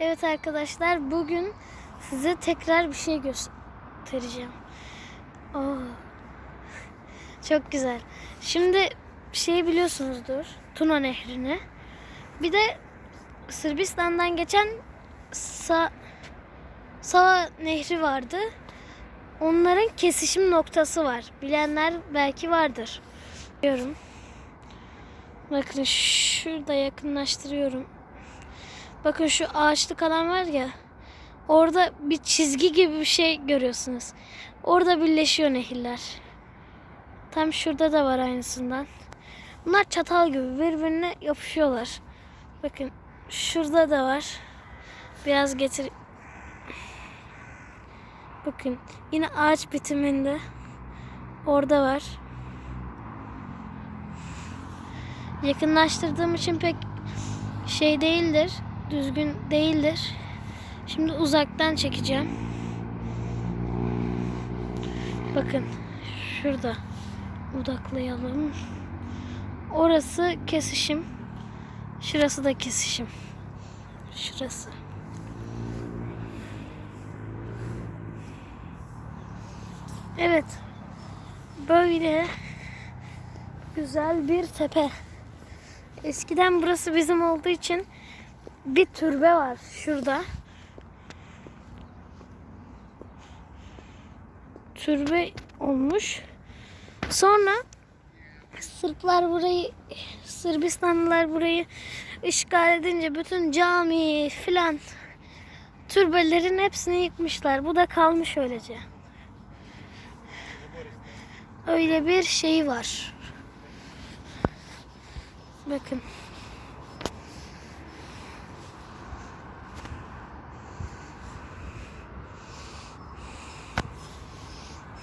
Evet arkadaşlar bugün size tekrar bir şey göstereceğim. Oo. Çok güzel. Şimdi şeyi biliyorsunuzdur. Tuna Nehri'ni. Bir de Sırbistan'dan geçen Sa Sava Nehri vardı. Onların kesişim noktası var. Bilenler belki vardır. Diyorum. Bakın şurada yakınlaştırıyorum. Bakın şu ağaçlık alan var ya. Orada bir çizgi gibi bir şey görüyorsunuz. Orada birleşiyor nehirler. Tam şurada da var aynısından. Bunlar çatal gibi birbirine yapışıyorlar. Bakın şurada da var. Biraz getir. Bakın yine ağaç bitiminde. Orada var. Yakınlaştırdığım için pek şey değildir. Düzgün değildir. Şimdi uzaktan çekeceğim. Bakın şurada odaklayalım. Orası kesişim. Şurası da kesişim. Şurası. Evet. Böyle güzel bir tepe. Eskiden burası bizim olduğu için bir türbe var şurada. Türbe olmuş. Sonra Sırplar burayı, Sırbistanlılar burayı işgal edince bütün cami filan türbelerin hepsini yıkmışlar. Bu da kalmış öylece. Öyle bir şey var. Bakın.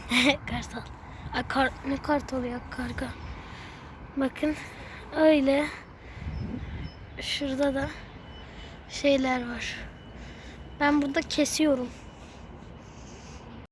kartal. Ay, kar, ne kartal ya karga. Bakın öyle. Şurada da şeyler var. Ben burada kesiyorum.